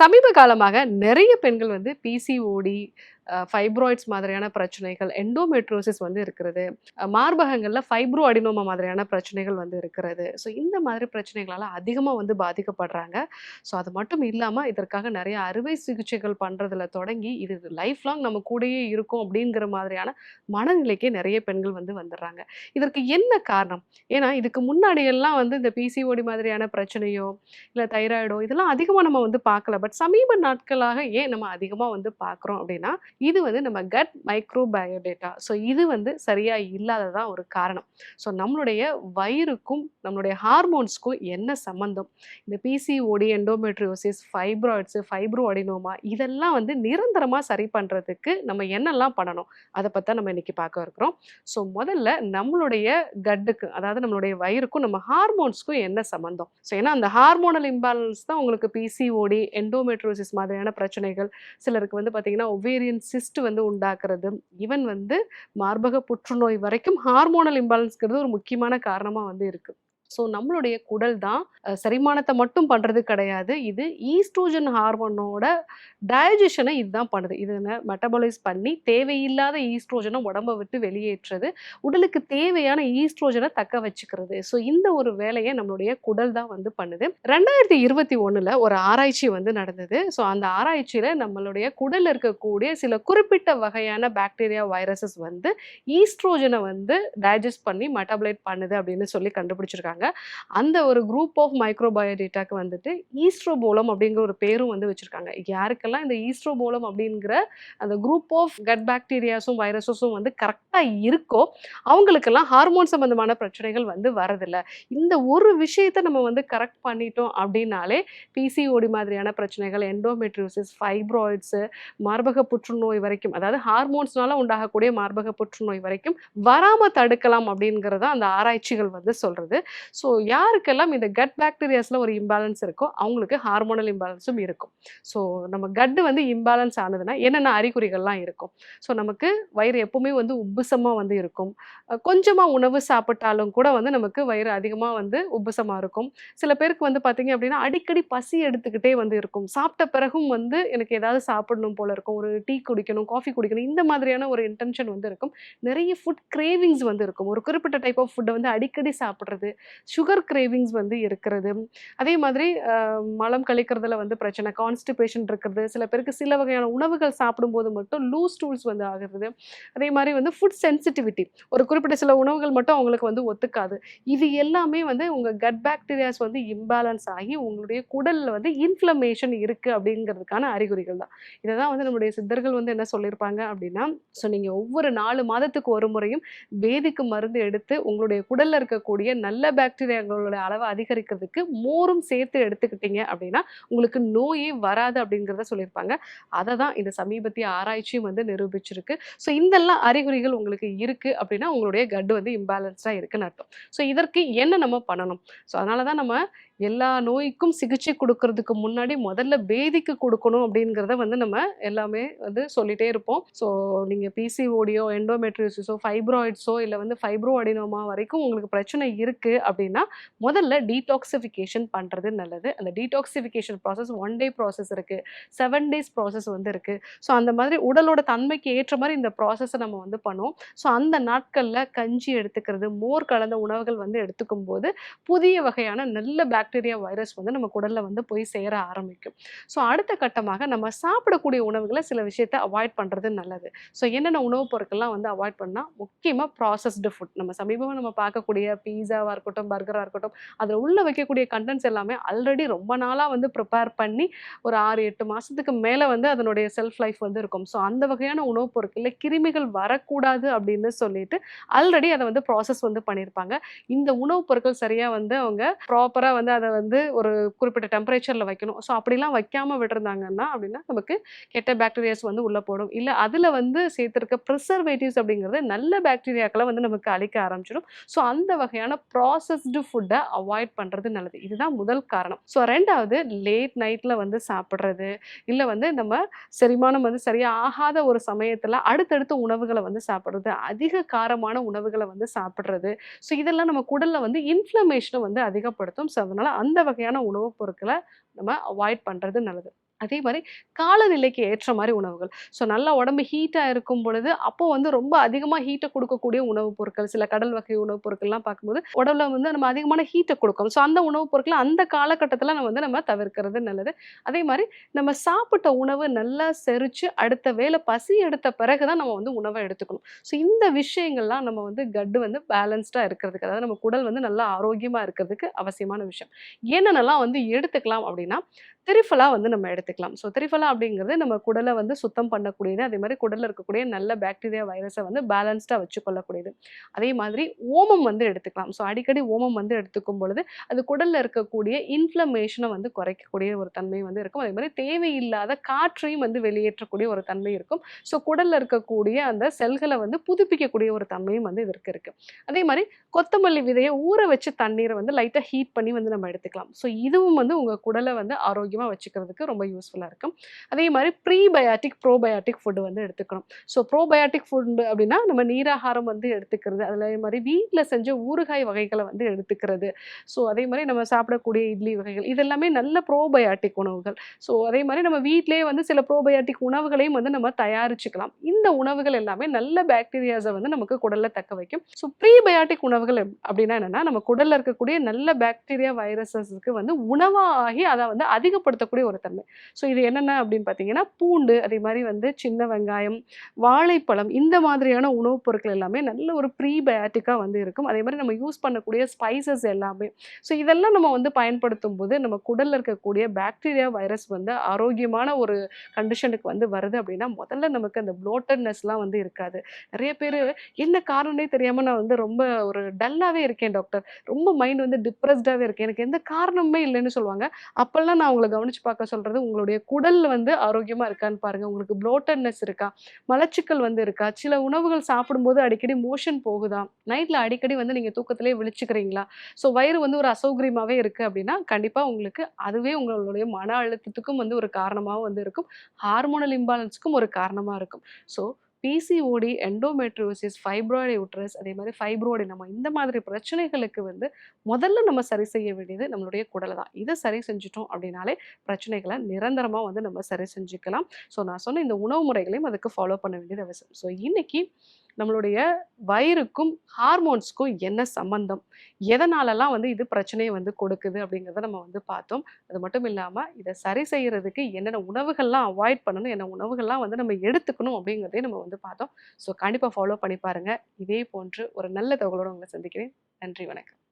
சமீப காலமாக நிறைய பெண்கள் வந்து பிசிஓடி ஃபைப்ராய்ட்ஸ் மாதிரியான பிரச்சனைகள் எண்டோமெட்ரோசிஸ் வந்து இருக்கிறது. மார்பகங்களில் ஃபைப்ரோ அடினோமா மாதிரியான பிரச்சனைகள் வந்து இருக்கிறது. ஸோ இந்த மாதிரி பிரச்சனைகளால் அதிகமாக வந்து பாதிக்கப்படுறாங்க. ஸோ அது மட்டும் இல்லாமல் இதற்காக நிறைய அறுவை சிகிச்சைகள் பண்ணுறதுல தொடங்கி இது லைஃப் லாங் நம்ம கூடயே இருக்கும் அப்படிங்கிற மாதிரியான மனநிலைக்கே நிறைய பெண்கள் வந்து வந்துடுறாங்க. இதற்கு என்ன காரணம்? ஏன்னா இதுக்கு முன்னாடியெல்லாம் வந்து இந்த பிசிஓடி மாதிரியான பிரச்சனையோ இல்லை தைராய்டோ இதெல்லாம் அதிகமாக நம்ம வந்து பார்க்கல. பட் சமீப நாட்களாக ஏன் நம்ம அதிகமாக வந்து பார்க்குறோம் அப்படின்னா இது வந்து நம்ம கட் மைக்ரோபயோடேட்டா ஸோ இது வந்து சரியாக இல்லாததான் ஒரு காரணம். ஸோ நம்மளுடைய வயிறுக்கும் நம்மளுடைய ஹார்மோன்ஸ்க்கும் என்ன சம்மந்தம் இந்த PCOD endometriosis fibroids fibro adenoma இதெல்லாம் வந்து நிரந்தரமாக சரி பண்ணுறதுக்கு நம்ம என்னெல்லாம் பண்ணணும்? அதை பற்றி நம்ம இன்னைக்கு பார்க்க இருக்கிறோம். ஸோ முதல்ல நம்மளுடைய கட்டுக்கு அதாவது நம்மளுடைய வயிறுக்கும் நம்ம ஹார்மோன்ஸ்க்கும் என்ன சம்மந்தம் ஸோ ஏன்னா அந்த ஹார்மோனல் இம்பேலன்ஸ் தான் உங்களுக்கு பிசிஓடி என் எண்டோமெட்ரோசிஸ் மாதிரியான பிரச்சனைகள் சிலருக்கு வந்து பார்த்திங்கன்னா ஒவேரியன் சிஸ்ட் வந்து உண்டாக்குறது. ஈவன் வந்து மார்பக புற்றுநோய் வரைக்கும் ஹார்மோனல் இம்பாலன்ஸ்ங்கிறது ஒரு முக்கியமான காரணமாக வந்து இருக்குது ஸோ நம்மளுடைய குடல் தான் செரிமானத்தை மட்டும் பண்ணுறது கிடையாது. இது ஈஸ்ட்ரோஜன் ஹார்மோனோட டயஜஷனை இதுதான் பண்ணுது. இது மெட்டபாலைஸ் பண்ணி தேவையில்லாத ஈஸ்ட்ரோஜனை உடம்ப விட்டு வெளியேற்றுறது. உடலுக்கு தேவையான ஈஸ்ட்ரோஜனை தக்க வச்சுக்கிறது. ஸோ இந்த ஒரு வேலையை நம்மளுடைய குடல் தான் வந்து பண்ணுது. ரெண்டாயிரத்தி இருபத்தி ஒன்றில் ஒரு ஆராய்ச்சி வந்து நடந்தது. ஸோ அந்த ஆராய்ச்சியில் நம்மளுடைய குடல் இருக்கக்கூடிய சில குறிப்பிட்ட வகையான பாக்டீரியா வைரஸஸ் வந்து ஈஸ்ட்ரோஜனை வந்து டைஜஸ்ட் பண்ணி மெட்டபலைட் பண்ணுது அப்படின்னு சொல்லி கண்டுபிடிச்சிருக்காங்க. அந்த ஒரு குரூப் ஆஃப் மைக்ரோபயோடேட்டாக்கு வந்துட்டு ஈஸ்ட்ரோபோலம் அப்படிங்கிற ஒரு பேரும் வந்து வச்சுருக்காங்க. யாருக்கெல்லாம் இந்த ஈஸ்ட்ரோபோலம் அப்படிங்கிற அந்த குரூப் ஆஃப் கட் பாக்டீரியாஸும் வைரஸஸும் வந்து கரெக்டாக இருக்கோ அவங்களுக்கெல்லாம் ஹார்மோன் சம்மந்தமான பிரச்சனைகள் வந்து வரதில்லை இந்த ஒரு விஷயத்தை நம்ம வந்து கரெக்ட் பண்ணிட்டோம் அப்படின்னாலே பிசிஓடி மாதிரியான பிரச்சனைகள் எண்டோமெட்ரியோசிஸ் ஃபைப்ராய்ட்ஸு மார்பக புற்றுநோய் வரைக்கும் அதாவது ஹார்மோன்ஸ்னால உண்டாகக்கூடிய மார்பக புற்றுநோய் வரைக்கும் வராமல் தடுக்கலாம் அப்படிங்கிறத அந்த ஆராய்ச்சிகள் வந்து சொல்கிறது ஸோ யாருக்கெல்லாம் இந்த கட் பாக்டீரியாஸில் ஒரு இம்பேலன்ஸ் இருக்கோ அவங்களுக்கு ஹார்மோனல் இம்பேலன்ஸும் இருக்கும். ஸோ நம்ம கட்டு வந்து இம்பேலன்ஸ் ஆனதுன்னா என்னென்ன அறிகுறிகள்லாம் இருக்கும்? ஸோ நமக்கு வயிறு எப்பவுமே வந்து உப்புசமாக வந்து இருக்கும். கொஞ்சமாக உணவு சாப்பிட்டாலும் கூட வந்து நமக்கு வயிறு அதிகமாக வந்து உப்புசமாக இருக்கும். சில பேருக்கு வந்து பார்த்தீங்க அப்படின்னா அடிக்கடி பசி எடுத்துக்கிட்டே வந்து இருக்கும். சாப்பிட்ட பிறகும் வந்து எனக்கு ஏதாவது சாப்பிடணும் போல இருக்கும். ஒரு டீ குடிக்கணும் காஃபி குடிக்கணும் இந்த மாதிரியான ஒரு இன்டென்ஷன் வந்து இருக்கும். நிறைய ஃபுட் கிரேவிங்ஸ் வந்து இருக்கும். ஒரு குறிப்பிட்ட டைப் ஆஃப் ஃபுட்டை வந்து அடிக்கடி சாப்பிட்றது சுகர் கிரேவிங்ஸ் வந்து இருக்கிறது. அதே மாதிரி மலம் கழிக்கிறதுல வந்து பிரச்சனை கான்ஸ்டிபேஷன் இருக்கிறது. சில பேருக்கு சில வகையான உணவுகள் சாப்பிடும்போது மட்டும் லூஸ் டூல்ஸ் வந்து ஆகிறது. அதே மாதிரி வந்து ஃபுட் சென்சிட்டிவிட்டி ஒரு குறிப்பிட்ட சில உணவுகள் மட்டும் அவங்களுக்கு வந்து ஒத்துக்காது. இது எல்லாமே வந்து உங்கள் கட் பாக்டீரியாஸ் வந்து இம்பேலன்ஸ் ஆகி உங்களுடைய குடலில் வந்து இன்ஃப்ளமேஷன் இருக்குது அப்படிங்கிறதுக்கான அறிகுறிகள் தான். இதை தான் வந்து நம்முடைய சித்தர்கள் வந்து என்ன சொல்லியிருப்பாங்க அப்படின்னா ஸோ நீங்கள் ஒவ்வொரு நாலு மாதத்துக்கு ஒரு முறையும் வேதிக்கு மருந்து எடுத்து உங்களுடைய குடலில் இருக்கக்கூடிய நல்ல பேக் பாக்டீரியாங்களோட அளவை அதிகரிக்கிறதுக்கு மோரும் சேர்த்து எடுத்துக்கிட்டீங்க அப்படின்னா உங்களுக்கு நோயே வராது அப்படிங்கிறத சொல்லியிருப்பாங்க. அதை தான் இந்த சமீபத்திய ஆராய்ச்சியும் வந்து நிரூபிச்சிருக்கு. ஸோ இதெல்லாம் அறிகுறிகள் உங்களுக்கு இருக்குது அப்படின்னா உங்களுடைய கட் வந்து இம்பேலன்ஸ்டாக இருக்குன்னு அர்த்தம். ஸோ இதற்கு என்ன நம்ம பண்ணணும்? ஸோ அதனால தான் நம்ம எல்லா நோய்க்கும் சிகிச்சை கொடுக்கறதுக்கு முன்னாடி முதல்ல பேதிக்கு கொடுக்கணும் அப்படிங்கிறத வந்து நம்ம எல்லாமே வந்து சொல்லிட்டே இருப்போம். ஸோ நீங்கள் பிசிஓடியோ எண்டோமெட்ரியோசிஸோ ஃபைப்ராய்ட்ஸோ இல்லை வந்து ஃபைப்ரோ அடினோமா வரைக்கும் உங்களுக்கு பிரச்சனை இருக்குது அப்படின்னா முதல்ல டீடாக்சிஃபிகேஷன் பண்ணுறது நல்லது. அந்த detoxification process one day process இருக்குது செவன் டேஸ் ப்ராசஸ் வந்து இருக்குது ஸோ அந்த மாதிரி உடலோட தன்மைக்கு ஏற்ற மாதிரி இந்த ப்ராசஸை நம்ம வந்து பண்ணுவோம் ஸோ அந்த நாட்களில் கஞ்சி எடுத்துக்கிறது மோர் கலந்த உணவுகள் வந்து எடுத்துக்கும் போது புதிய வகையான நல்ல பாக்டீரியா வைரஸ் வந்து நம்ம குடலில் வந்து போய் சேர ஆரம்பிக்கும். ஸோ அடுத்த கட்டமாக நம்ம சாப்பிடக்கூடிய உணவுகளை சில விஷயத்தை அவாய்ட் பண்ணுறது நல்லது. ஸோ என்னென்ன உணவுப் பொருட்கள்லாம் வந்து அவாய்ட் பண்ணால் முக்கியமாக ப்ராசஸ்டு ஃபுட் நம்ம சமீபமாக நம்ம பார்க்கக்கூடிய பீஸாவாக இருக்கட்டும் பர்கராக இருக்கட்டும் அதில் உள்ள வைக்கக்கூடிய கண்டென்ட்ஸ் எல்லாமே ஆல்ரெடி ரொம்ப நாளாக வந்து ப்ரிப்பேர் பண்ணி ஒரு ஆறு எட்டு மாதத்துக்கு மேலே வந்து அதனுடைய செல்ஃப் லைஃப் வந்து இருக்கும். ஸோ அந்த வகையான உணவுப் பொருட்களில் கிருமிகள் வரக்கூடாது அப்படின்னு சொல்லிட்டு ஆல்ரெடி அதை வந்து ப்ராசஸ் வந்து பண்ணியிருப்பாங்க இந்த உணவுப் பொருட்கள் சரியாக வந்து அவங்க ப்ராப்பராக வந்து அதை அதை வந்து ஒரு குறிப்பிட்ட டெம்பரேச்சரில் வைக்கணும். ஸோ அப்படிலாம் வைக்காமல் விட்டுருந்தாங்கன்னா அப்படின்னா நமக்கு கெட்ட பாக்டீரியாஸ் வந்து உள்ளே போடும். இல்லை அதில் வந்து சேர்த்துருக்க ப்ரிசர்வேட்டிவ்ஸ் அப்படிங்கிறது நல்ல பாக்டீரியாக்களை வந்து நமக்கு அழிக்க ஆரம்பிச்சிடும். ஸோ அந்த வகையான ப்ராசஸ்டு ஃபுட்டை அவாய்ட் பண்ணுறது நல்லது. இதுதான் முதல் காரணம். ஸோ ரெண்டாவது லேட் நைட்டில் வந்து சாப்பிட்றது இல்லை வந்து நம்ம செரிமானம் வந்து சரியாக ஆகாத ஒரு சமயத்தில் அடுத்தடுத்த உணவுகளை வந்து சாப்பிட்றது அதிக காரமான உணவுகளை வந்து சாப்பிட்றது. ஸோ இதெல்லாம் நம்ம குடலில் வந்து இன்ஃப்ளமேஷனை வந்து அதிகப்படுத்தும். ஸோ அதனால் அந்த வகையான உணவுப் பொருட்களை நம்ம அவாய்ட் பண்ணுறது நல்லது. அதே மாதிரி காலநிலைக்கு ஏற்ற மாதிரி உணவுகள். ஸோ நல்லா உடம்பு ஹீட்டாக இருக்கும் பொழுது அப்போ வந்து ரொம்ப அதிகமாக ஹீட்டை கொடுக்கக்கூடிய உணவுப் பொருட்கள் சில கடல் வகை உணவுப் பொருட்கள்லாம் பார்க்கும்போது உடம்புல வந்து நம்ம அதிகமான ஹீட்டை கொடுக்கும். ஸோ அந்த உணவுப் பொருட்களை அந்த காலகட்டத்தில் நம்ம வந்து நம்ம தவிர்க்கிறது நல்லது. அதே மாதிரி நம்ம சாப்பிட்ட உணவு நல்லா செரிச்சு அடுத்த வேளை பசி எடுத்த பிறகு தான் நம்ம வந்து உணவை எடுத்துக்கணும். ஸோ இந்த விஷயங்கள்லாம் நம்ம வந்து கட்டு வந்து பேலன்ஸ்டாக இருக்கிறதுக்கு அதாவது நம்ம குடல் வந்து நல்லா ஆரோக்கியமாக இருக்கிறதுக்கு அவசியமான விஷயம். என்னென்னலாம் வந்து எடுத்துக்கலாம் அப்படின்னா திரிஃபலா வந்து நம்ம எடுத்துக்கலாம். ஸோ திரிஃபலா அப்படிங்கிறது நம்ம குடலை வந்து சுத்தம் பண்ணக்கூடியது அதே மாதிரி குடலில் இருக்கக்கூடிய நல்ல பாக்டீரியா வைரஸை வந்து பேலன்ஸ்டாக வச்சுக்கொள்ளக்கூடியது. அதே மாதிரி ஓமம் வந்து எடுத்துக்கலாம். ஸோ அடிக்கடி ஓமம் வந்து எடுத்துக்கும் பொழுது அது குடலில் இருக்கக்கூடிய இன்ஃப்ளமேஷனை வந்து குறைக்கக்கூடிய ஒரு தன்மை வந்து இருக்கும். அதே மாதிரி தேவையில்லாத காற்றையும் வந்து வெளியேற்றக்கூடிய ஒரு தன்மை இருக்கும். ஸோ குடலில் இருக்கக்கூடிய அந்த செல்களை வந்து புதுப்பிக்கக்கூடிய ஒரு தன்மையும் வந்து இதற்கு இருக்குது அதே மாதிரி கொத்தமல்லி விதையை ஊற வச்சு தண்ணீரை வந்து லைட்டாக ஹீட் பண்ணி வந்து நம்ம எடுத்துக்கலாம். ஸோ இதுவும் வந்து உங்கள் குடலை வந்து ஆரோக்கியமாக வச்சுக்கிறதுக்கு ரொம்ப யூஸ்ஃபுல்லாக இருக்கும். அதே மாதிரி ப்ரீபயாட்டிக் ப்ரோபயாட்டிக் ஃபுட்டு வந்து எடுத்துக்கணும். ஸோ ப்ரோபயாட்டிக் ஃபுட்டு அப்படின்னா நம்ம நீராகாரம் வந்து எடுத்துக்கிறது அதே மாதிரி வீட்டில் செஞ்ச ஊறுகாய் வகைகளை வந்து எடுத்துக்கிறது. ஸோ அதே மாதிரி நம்ம சாப்பிடக்கூடிய இட்லி வகைகள் இதெல்லாமே நல்ல ப்ரோபயாட்டிக் உணவுகள். ஸோ அதே மாதிரி நம்ம வீட்டிலேயே வந்து சில ப்ரோபயாட்டிக் உணவுகளையும் வந்து நம்ம தயாரிச்சுக்கலாம். இந்த உணவுகள் எல்லாமே நல்ல பாக்டீரியாஸை வந்து நமக்கு குடலில் தக்க வைக்கும். ஸோ ப்ரீபயாட்டிக் உணவுகள் அப்படின்னா என்னன்னா நம்ம குடலில் இருக்கக்கூடிய நல்ல பாக்டீரியா வைரஸஸ்க்கு வந்து உணவாகி அதை வந்து அதிகப்படுத்தக்கூடிய ஒரு தன்மை. ஸோ இது என்னென்ன அப்படின்னு பார்த்தீங்கன்னா பூண்டு அதே மாதிரி வந்து சின்ன வெங்காயம் வாழைப்பழம் இந்த மாதிரியான உணவுப் பொருட்கள் எல்லாமே நல்ல ஒரு ப்ரீபயாட்டிக்காக வந்து இருக்கும். அதே மாதிரி நம்ம யூஸ் பண்ணக்கூடிய ஸ்பைசஸ் எல்லாமே. ஸோ இதெல்லாம் நம்ம வந்து பயன்படுத்தும் போது நம்ம குடலில் இருக்கக்கூடிய பாக்டீரியா வைரஸ் வந்து ஆரோக்கியமான ஒரு கண்டிஷனுக்கு வந்து வருது அப்படின்னா முதல்ல நமக்கு அந்த ப்ளோட்டட்னஸ்லாம் வந்து இருக்காது. நிறைய பேர் என்ன காரணமே தெரியாமல் நான் வந்து ரொம்ப ஒரு டல்லாகவே இருக்கேன் டாக்டர். ரொம்ப மைண்ட் வந்து டிப்ரெஸ்டாகவே இருக்கேன் எனக்கு எந்த காரணமே இல்லைன்னு சொல்லுவாங்க. அப்போல்லாம் நான் உங்களை கவனிச்சு பார்க்க சொல்கிறது உங்களுடைய குடல் வந்து ஆரோக்கியமாக இருக்கான்னு பாருங்கள் உங்களுக்கு ப்ளோட்டட்னஸ் இருக்கா? மலச்சிக்கல் வந்து இருக்கா? சில உணவுகள் சாப்பிடும்போது அடிக்கடி மோஷன் போகுதா? நைட்டில் அடிக்கடி வந்து நீங்கள் தூக்கத்திலே விழிச்சுக்கிறீங்களா? ஸோ வயிறு வந்து ஒரு அசௌகரியமாகவே இருக்குது அப்படின்னா கண்டிப்பாக உங்களுக்கு அதுவே உங்களுடைய மன அழுத்தத்துக்கும் வந்து ஒரு காரணமாகவும் வந்து இருக்கும். ஹார்மோனல் இம்பாலன்ஸுக்கும் ஒரு காரணமாக இருக்கும். So PCOD endometriosis fibroid uterus அதே மாதிரி ஃபைப்ரோடி நம்ம இந்த மாதிரி பிரச்சனைகளுக்கு வந்து முதல்ல நம்ம சரி செய்ய வேண்டியது நம்மளுடைய குடலை தான். இதை சரி செஞ்சுட்டோம் அப்படின்னாலே பிரச்சனைகளை நிரந்தரமாக வந்து நம்ம சரி செஞ்சுக்கலாம். ஸோ நான் சொன்ன இந்த உணவு முறைகளையும் அதுக்கு ஃபாலோ பண்ண வேண்டியது அவசியம். ஸோ இன்னைக்கு நம்மளுடைய வயிறுக்கும் ஹார்மோன்ஸ்க்கும் என்ன சம்பந்தம்? எதனாலலாம் வந்து இது பிரச்சனையை வந்து கொடுக்குது அப்படிங்கிறத நம்ம வந்து பார்த்தோம். அது மட்டும் இல்லாமல் இதை சரி செய்யறதுக்கு என்னென்ன உணவுகள்லாம் அவாய்ட் பண்ணணும் என்ன உணவுகள்லாம் வந்து நம்ம எடுத்துக்கணும் அப்படிங்கிறதையும் நம்ம வந்து பார்த்தோம். ஸோ கண்டிப்பாக ஃபாலோ பண்ணி பாருங்கள் இதே போன்று ஒரு நல்ல தகவலோடு உங்களை சந்திக்கிறேன். நன்றி வணக்கம்.